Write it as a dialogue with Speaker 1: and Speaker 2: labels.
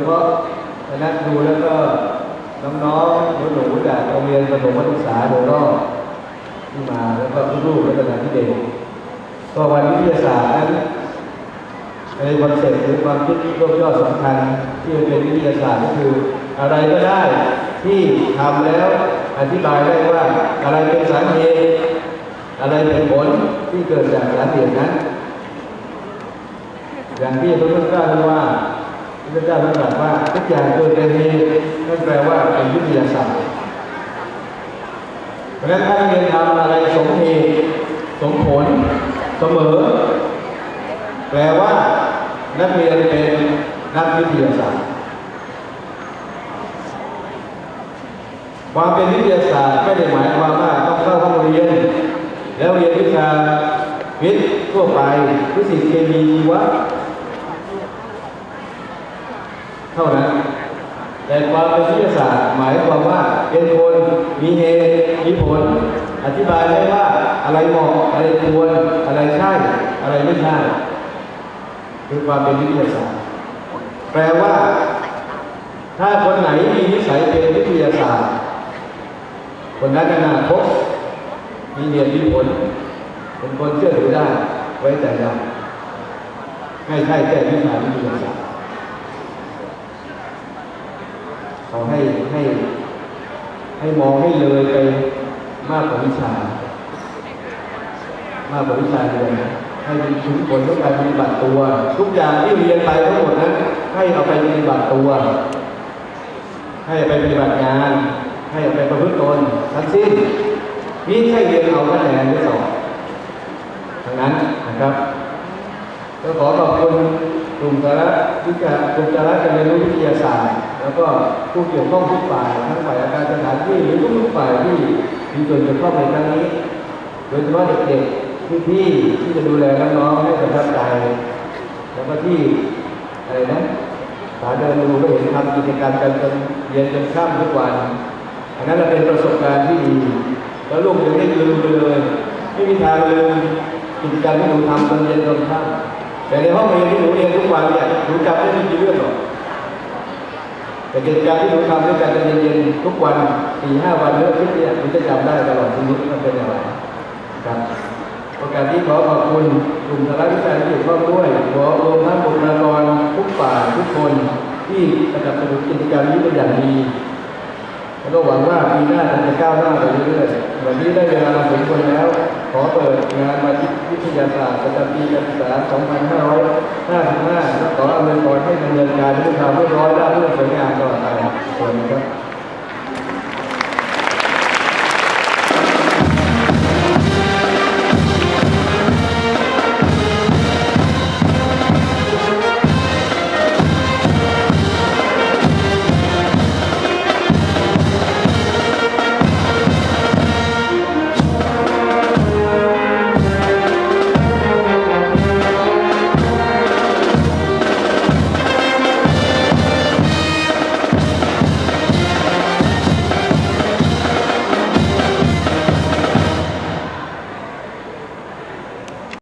Speaker 1: ฉพาะคณะครูแล้วก็น้องๆหนูๆจากโรงเรียนประถมศึกษาโดยรอบที่มาแล้วก็ลูกๆและคณะที่เด็กก็วันวิทยาศาสตร์นั้นในคอนเซ็ปต์หรือความคิดรวบยอดสำคัญที่เป็นวิทยาศาสตร์ก็คืออะไรก็ได้ที่ทำแล้วอธิบายได้ว่าอะไรเป็นสาเหตุอะไรเป็นผลที่เกิดจากสาเหตุนั้น อย่างที่พระพุทธเจ้าท่านว่า พระเจ้าท่านตรัสว่าทุกอย่างเกิดเป็นเหตุนั่นแปลว่าเป็นวิทยาศาสตร์เพราะฉะนั้นถ้านเรียนทำอะไรสมเหตุสมผลเสมอ แปลว่านักเรียนเป็นนักวิทยาศาสตร์ความเป็นวิทยาศาสตร์ไม่ได้หมายความว่าต้องเข้าห้องเรียน แล้วเรียนวิชาวิทย์ทั่วไปฟิสิกส์เคมีชีวะเท่านั้น แต่ความเป็นวิทยาศาสตร์หมายความว่าเป็นคนมีเหตุมีผล อธิบายได้ว่าอะไรเหมาะอะไรควรอะไรใช่ อะไรไม่ใช่คือความเป็นวิทยาศาสตร์ แปลว่า ถ้าคนไหนมีนิสัยเป็นวิทยาศาสตร์ คนนั้นอนาคตมีเหตุมีผลเป็นคนเชื่อถือได้ไว้ใจได้ไม่ใช่แค่วิชาวิทยาศาสตร์เขาให้ให้ ให้มองให้เลยไปมากกว่าวิชา มากกว่าวิชาเรียให้เป็นชุมผลของการปฏิบัติตัว ทุกอย่างที่เรียนไปทั้งหมดนั้น ให้เอาไปปฏิบัติตัว ให้ไปปฏิบัติงาน ให้ไปประพฤติตนทั้งสิ้นนี่ใช่เรียนเอาคะแนนหรือสอบทั้งนั้นนะครับก็ขอขอบคุณกลุ่มสาระวิชากลุ่มสาระการเรียนรู้วิทยาศาสตร์ แล้วก็ผู้เกี่ยวข้องทุกฝ่ายทั้งฝ่ายอาการสถานที่หรือทุกๆฝ่ายที่ มีส่วนเกี่ยวข้องในครั้งนี้ โดยเฉพาะเด็กๆพี่ๆที่จะดูแลน้องๆให้ประทับใจแล้วก็ที่อะไรนะสาเดินดูก็เห็นทำกิจกรรมกันจนเย็นจนค่ำทุกวันอันนั้นเราเป็นประสบการณ์ที่ดีแล้วลูกจะไม่ลืมเลยไม่มีทางลืมกิจกรรมที่หนูทำตอนเย็นตอนค่ำแต่ในห้องเรียนที่หนูเรียนทุกวันเนี่ยหนูจำได้ไม่กี่เรื่องหรอก แต่กิจกรรที่หนูทำด้วยกันตอนเย็นๆทุกวันสี่ห้าวันเรื่องที่เนี่ยหนูจะจำได้ตลอดชีวิตมันเป็นอย่างไรครับโอกาสที่ขอขอบคุณกลุ่มสาระวิชาที่เกี่ยวข้องด้วยขอรวมทั้งบุคลากรทุกฝ่ายทุกคนที่สนับสนุนกิจกรรมนี้เป็นอย่างดีแล้วก็หวังว่าปีหน้าจะก้าวหน้าไปเรื่อยๆวันนี้ได้เวลาสมควรแล้ว ขอเปิดงานมาวิทยาศาสตร์ประจำปีการศึกษา 2555ขออำนวยพรให้ดำเนินการด้วยความเรียบร้อย และเรื่องสวยงามตลอดไปสวัสดีครับ